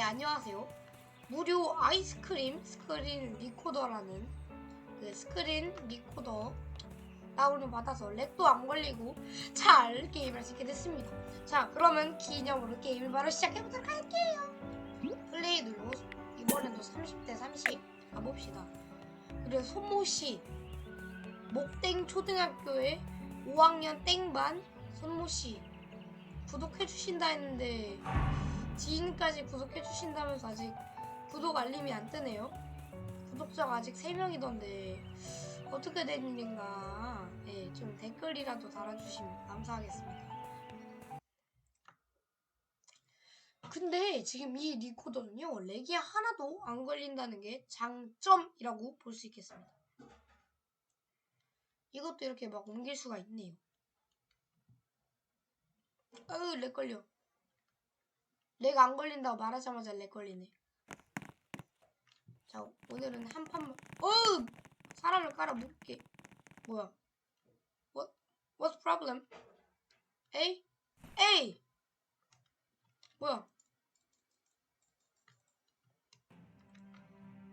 네, 안녕하세요. 무료 아이스크림 스크린 리코더라는 그 스크린 리코더 다운을 받아서 렉도 안 걸리고 잘 게임할 수 있게 됐습니다. 자, 그러면 기념으로 게임을 바로 시작해보도록 할게요. 플레이 눌러 이번에도 30대 30 가봅시다. 그리고 손모씨 목땡 초등학교의 5학년 땡반 손모씨 구독해주신다 했는데 지인까지 구독해주신다면서 아직 구독 알림이 안 뜨네요. 구독자가 아직 3명이던데 어떻게 된 일인가 네, 좀 댓글이라도 달아주시면 감사하겠습니다. 근데 지금 이 리코더는요 렉이 하나도 안 걸린다는 게 장점이라고 볼 수 있겠습니다. 이것도 이렇게 막 옮길 수가 있네요. 아유 렉 걸려. 렉안 걸린다고 말하자마자 렉 걸리네. 자 오늘은 한 판만. 어우 사람을 깔아 묶게. 뭐야? What? What's problem? 에이? 에이! 뭐야?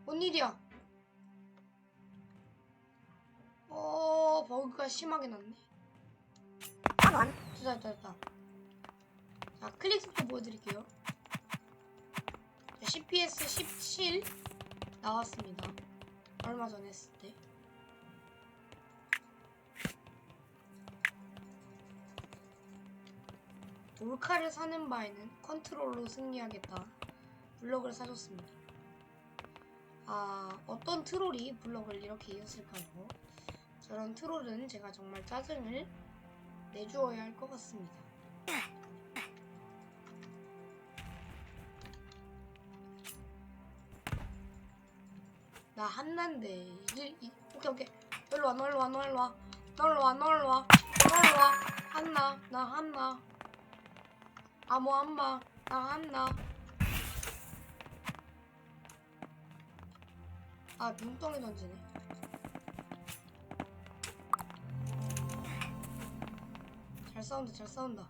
뭔 일이야? 어, 버그가 심하게 났네. 됐다, 됐다, 됐다. 자, 클릭 속도 보여드릴게요. 자, CPS 17 나왔습니다. 얼마 전에 했을 때. 몰카를 사는 바에는 컨트롤로 승리하겠다. 블럭을 사줬습니다. 아, 어떤 트롤이 블럭을 이렇게 이었을까요? 저런 트롤은 제가 정말 짜증을 내주어야 할 것 같습니다. 나 한난데. 이, 이, 오케이 오케이. 놀러 와 놀러 와 놀러 와. 놀러 와 놀러 와. 놀러 와. 한나 나 한나. 아무 엄마 나 한나. 아 눈덩이 던지네. 잘 싸운다 잘 싸운다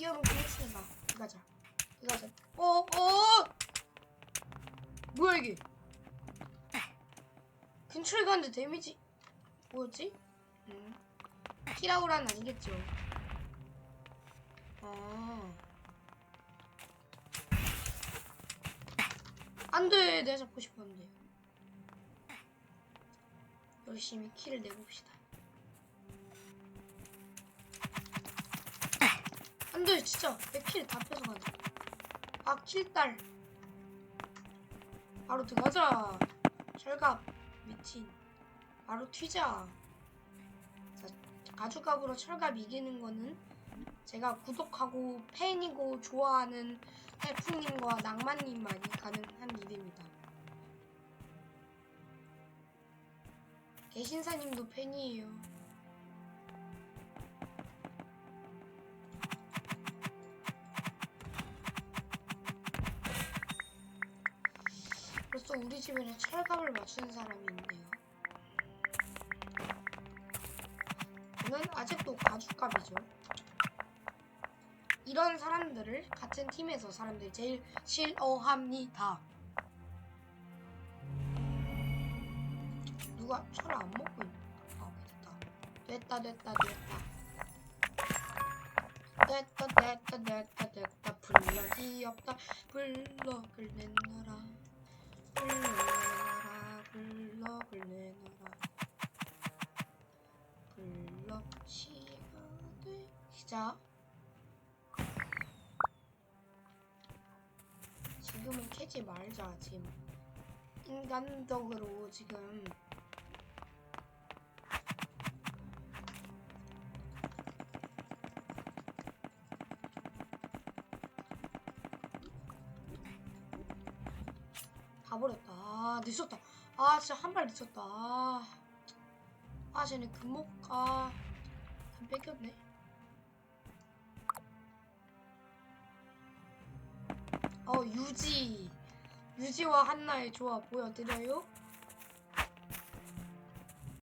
이, 이어놓고 했으니까 이가자 이가자 어어! 뭐야 이게? 근처에 갔는데 데미지 뭐였지? 음. 키라우란 아니겠죠. 아 안돼 내가 잡고 싶었는데 열심히 키를 내봅시다 안돼 진짜 내 키를 다 뺏어가네 아 킬딸 바로 들어가자. 철갑 미친. 바로 튀자. 자, 가죽갑으로 철갑 이기는 거는 제가 구독하고 팬이고 좋아하는 태풍님과 낭만님만이 가능한 일입니다. 개신사님도 팬이에요. 우리 집에는 철갑을 맞추는 사람이 있네요. 저는 아직도 가죽갑이죠. 이런 사람들을 같은 팀에서 사람들이 제일 싫어합니다. 누가 철을 안 먹고 있나? 아, 됐다. 됐다, 됐다, 됐다. 됐다, 됐다, 됐다, 됐다. 블럭이 없다. 블럭을 내놔라. 블럭을 내놔라. 블럭을 내놔라. 블럭 시간을 시작. 지금은 캐지 말자 지금 인간적으로 지금 다 버렸다. 아 늦었다. 아 진짜 한 발 늦었다. 아, 아 쟤네 금목 아 다 뺏겼네. 어 유지. 유지와 한나의 조합 보여드려요